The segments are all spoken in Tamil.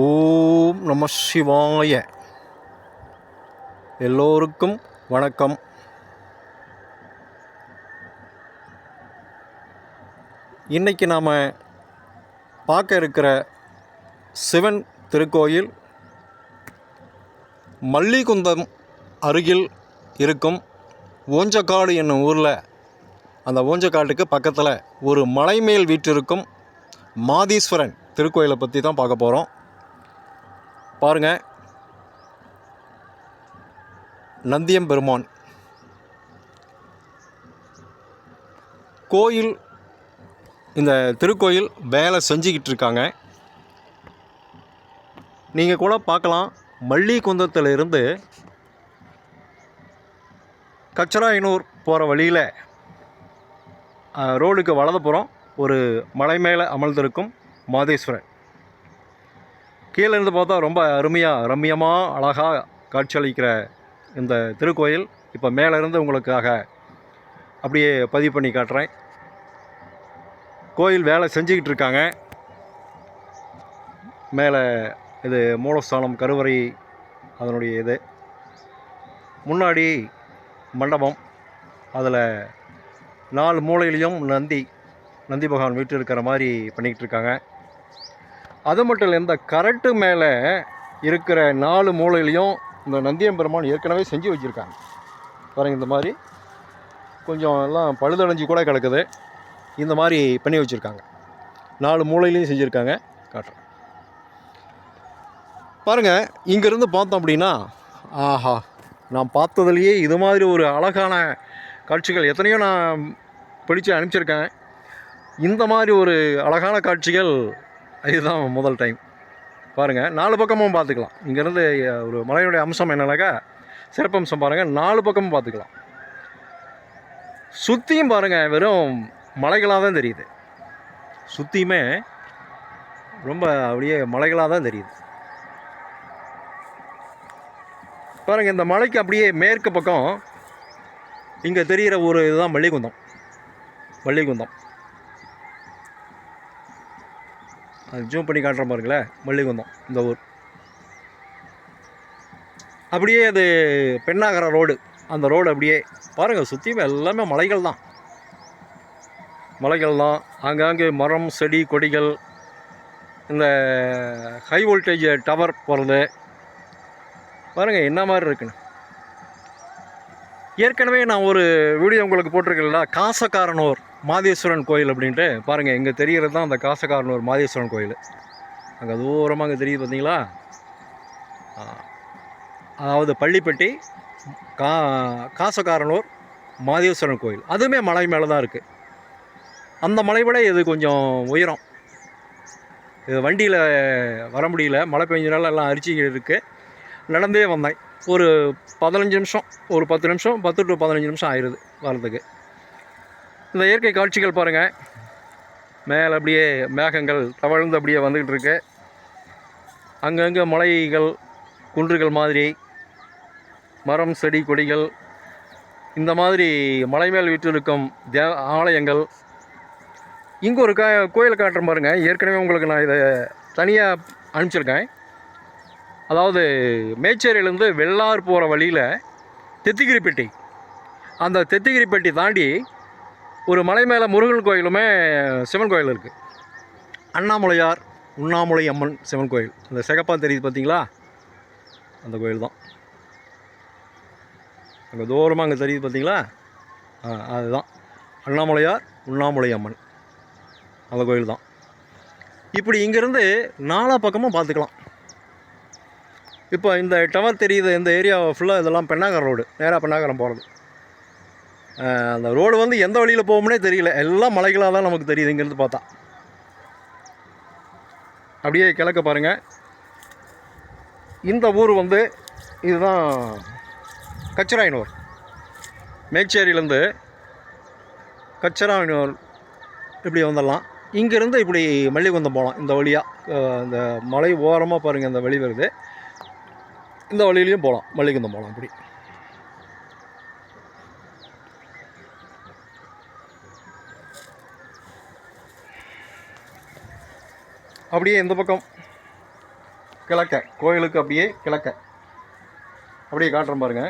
ஓம் நம சிவாய. எல்லோருக்கும் வணக்கம். இன்னைக்கு நாம் பார்க்க இருக்கிற சிவன் திருக்கோயில் மல்லிகுந்தம் அருகில் இருக்கும் ஓஞ்சக்காடு என்னும் ஊரில் அந்த ஓஞ்சக்காட்டுக்கு பக்கத்தில் ஒரு மலை மேல் வீற்றிருக்கும் மாதீஸ்வரன் திருக்கோயிலை பற்றி தான் பார்க்க போகிறோம் பாருங்கள் நந்தியம் பெருமான். கோயில் இந்த திருக்கோயில் வேலை செஞ்சுக்கிட்டு இருக்காங்க நீங்கள் கூட பார்க்கலாம். மல்லிகுந்தத்திலிருந்து கச்சராயனூர் போகிற வழியில் ரோடுக்கு வலதுபுறம் ஒரு மலை மேலே அமர்ந்திருக்கும் மாதேஸ்வரன். கீழே இருந்து பார்த்தா ரொம்ப அருமையாக ரம்மியமாக அழகாக காட்சியளிக்கிற இந்த திருக்கோயில். இப்போ மேலேருந்து உங்களுக்காக அப்படியே பதிவு பண்ணி காட்டுறேன். கோயில் வேலை செஞ்சுக்கிட்டு இருக்காங்க. மேலே இது மூலஸ்தானம் கருவறை அதனுடைய இது. முன்னாடி மண்டபம் அதில் நாலு மூலையிலையும் நந்தி நந்தி பகவான் வீட்டு இருக்கிற மாதிரி பண்ணிக்கிட்டு இருக்காங்க. அது மட்டும் இல்லை இந்த கரட்டு மேலே இருக்கிற நாலு மூலையிலையும் இந்த நந்தியம்பெருமான் ஏற்கனவே செஞ்சு வச்சுருக்காங்க. பாருங்கள் இந்த மாதிரி கொஞ்சம் எல்லாம் பழுதடைஞ்சு கூட கிடக்குது. இந்த மாதிரி பண்ணி வச்சுருக்காங்க. நாலு மூலையிலையும் செஞ்சுருக்காங்க. காட்டுறேன். பாருங்கள் இங்கேருந்து பார்த்தோம் அப்படின்னா ஆஹா நான் பார்த்ததுலேயே இது மாதிரி ஒரு அழகான காட்சிகள் எத்தனையோ நான் பிடிச்சு அனுப்பிச்சிருக்கேன். இந்த மாதிரி ஒரு அழகான காட்சிகள் இதுதான் முதல் டைம் பாருங்கள் நாலு பக்கமும் பார்த்துக்கலாம். இங்கேருந்து ஒரு மலையுடைய அம்சம் என்னன்னாக்கா சிறப்பம்சம் பாருங்கள் நாலு பக்கமும் பார்த்துக்கலாம். சுற்றியும் பாருங்கள் வெறும் மலைகளாக தான் தெரியுது. சுற்றியுமே ரொம்ப அப்படியே மலைகளாக தான் தெரியுது. பாருங்கள் இந்த மலைக்கு அப்படியே மேற்கு பக்கம் இங்கே தெரிகிற ஒரு இதுதான் மல்லிகுந்தம். வள்ளிகுந்தம் அது ஜூம் பண்ணி காட்டுற பாருங்களேன் மல்லிகுந்தம் இந்த ஊர். அப்படியே அது பெண்ணாகர ரோடு. அந்த ரோடு அப்படியே பாருங்கள் சுற்றியும் எல்லாமே மலைகள் தான். மலைகள் தான். ஆங்காங்கே மரம் செடி கொடிகள் இந்த ஹை வோல்டேஜ் டவர் போகிறது பாருங்கள் என்ன மாதிரி இருக்குன்னு. ஏற்கனவே நான் ஒரு வீடியோ உங்களுக்கு போட்டிருக்கேன்ல காசக்காரனூர். மாதேஸ்வரன் கோயில் அப்படின்ட்டு பாருங்கள் இங்கே தெரிகிறது தான் அந்த காசக்காரனூர் மாதேஸ்வரன் கோயில். அங்கே தூரமாக அங்கே தெரியுது பார்த்தீங்களா அதாவது பள்ளிப்பட்டி கா காசக்காரனூர் மாதேஸ்வரன் கோயில். அதுவுமே மலை மேலே தான் இருக்குது அந்த மலை விட இது கொஞ்சம் உயரம். இது வண்டியில் வர முடியல மழை பெஞ்சனால எல்லாம் அரிச்சு இருக்குது நடந்தே வந்தேன். ஒரு பதினஞ்சு நிமிஷம் ஒரு பத்து நிமிஷம் பத்து டு பதினஞ்சு நிமிஷம் ஆயிடுது வரதுக்கு இந்த இயற்கை காட்சிகள் பாருங்கள் மேலே அப்படியே மேகங்கள் தவழ்ந்து அப்படியே வந்துக்கிட்டு இருக்கு. அங்கங்கே மலைகள் குன்றுகள் மாதிரி மரம் செடி கொடிகள் இந்த மாதிரி மலை மேல் வீற்றிருக்கும் தே ஆலயங்கள். இங்கே ஒரு கா கோயில் காட்டுறேன் பாருங்கள் ஏற்கனவே உங்களுக்கு நான் இதை தனியாக அனுப்பிச்சிருக்கேன். அதாவது மேச்சேரியிலேருந்து வெள்ளார் போகிற வழியில் தெத்திகிரிப்பட்டி. அந்த தெத்திகிரிப்பட்டி தாண்டி ஒரு மலை மேலே முருகன் கோயிலுமே சிவன் கோயில் இருக்குது அண்ணாமலையார் உண்ணாமலை அம்மன் சிவன் கோயில். அந்த சிகப்பா தெரியுது பார்த்தீங்களா அந்த கோயில் தான். அங்கே தூரமாக அங்கே தெரியுது பார்த்தீங்களா ஆ அதுதான். அண்ணாமலையார் உண்ணாமலை அம்மன். அந்த கோயில் தான். இப்படி இங்கேருந்து நாலா பக்கமும் பார்த்துக்கலாம் இப்போ இந்த டவர் தெரியுது இந்த ஏரியா ஃபுல்லாக இதெல்லாம் பெண்ணாகரம் ரோடு நேராக பெண்ணாகரம் போகிறது அந்த ரோடு வந்து எந்த வழியில் போகும்னே தெரியல. எல்லாம் மலைகளாக தான் நமக்கு தெரியுது இங்கேருந்து பார்த்தா. அப்படியே கிழக்க பாருங்கள் இந்த ஊர் வந்து இதுதான் கச்சராயனூர். மேச்சேரியிலேருந்து கச்சராயனூர் இப்படி வந்துடலாம். இங்கேருந்து இப்படி மல்லிகுந்தம் போகலாம். இந்த வழியாக இந்த மலை ஓரமாக பாருங்கள் இந்த வழி வருது. இந்த வழியிலையும் போகலாம். மல்லிகுந்தம் போகலாம் இப்படி. அப்படியே இந்த பக்கம் கிழக்க கோயிலுக்கு அப்படியே கிழக்க. அப்படியே காட்டுறேன் பாருங்க.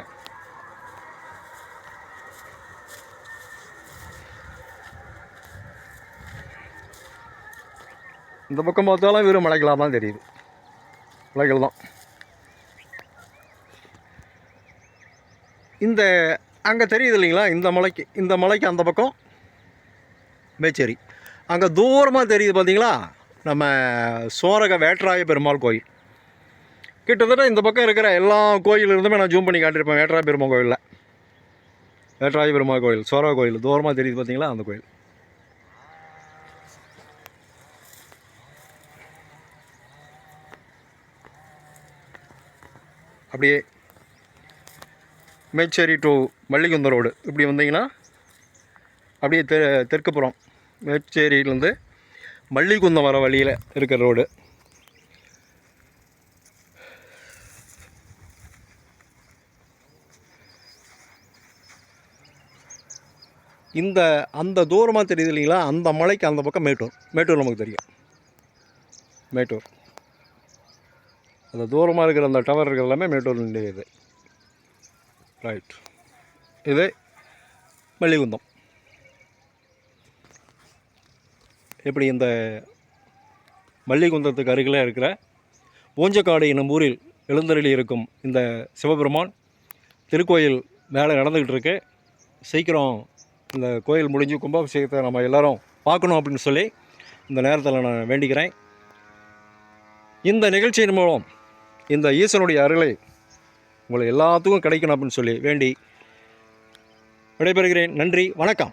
இந்த பக்கம் பார்த்தாலும் வெறும் மலைகளாக தான் தெரியுது. மலைகள் தான். இந்த அங்கே தெரியுது இல்லைங்களா? இந்த மலைக்கு இந்த மலைக்கு அந்த பக்கம் மேச்சேரி. அங்கே தூரமாக தெரியுது பார்த்தீங்களா நம்ம சோரக வேட்டராய பெருமாள் கோயில். கிட்டத்தட்ட இந்த பக்கம் இருக்கிற எல்லா கோயிலிருந்துமே நான் ஜூம் பண்ணி காட்டியிருப்பேன். வேட்டராய பெருமாள் கோயிலில். வேட்டராய பெருமாள் கோயில் சோரக கோயில். தூரமாக தெரியுது பார்த்தீங்களா அந்த கோயில். அப்படியே மேச்சேரி டு மல்லிகுந்த ரோடு. இப்படி வந்தீங்கன்னா அப்படியே தெ தெற்குப்புறம் மேச்சேரியிலேருந்து மல்லிகுந்தம் வர வழியில் இருக்கிற ரோடு. இந்த அந்த தூரமாக தெரியுது இல்லைங்களா? அந்த மலைக்கு அந்த பக்கம் மேட்டூர். மேட்டூர் நமக்கு தெரியும். மேட்டூர். அந்த தூரமாக இருக்கிற அந்த டவர் இருக்கிற எல்லாமே மேட்டூர் இது ரைட் இது மல்லிகுந்தம். எப்படி இந்த மல்லிகுந்தத்துக்கு அருகில் இருக்கிற பூஞ்சக்காடு என்னும் ஊரில் எழுந்தருளி இருக்கும் இந்த சிவபெருமான் திருக்கோயில் வேலை நடந்துக்கிட்டு இருக்கு. சீக்கிரம் இந்த கோயில் முடிஞ்சு கும்பாபிஷேகத்தை நம்ம எல்லோரும் பார்க்கணும் அப்படின்னு சொல்லி இந்த நேரத்தில் நான் வேண்டிக்கிறேன். இந்த நிகழ்ச்சியின் மூலம் இந்த ஈசனுடைய அருளை உங்களை எல்லாத்துக்கும் கிடைக்கணும் அப்படின்னு சொல்லி வேண்டி விடைபெறுகிறேன். நன்றி வணக்கம்.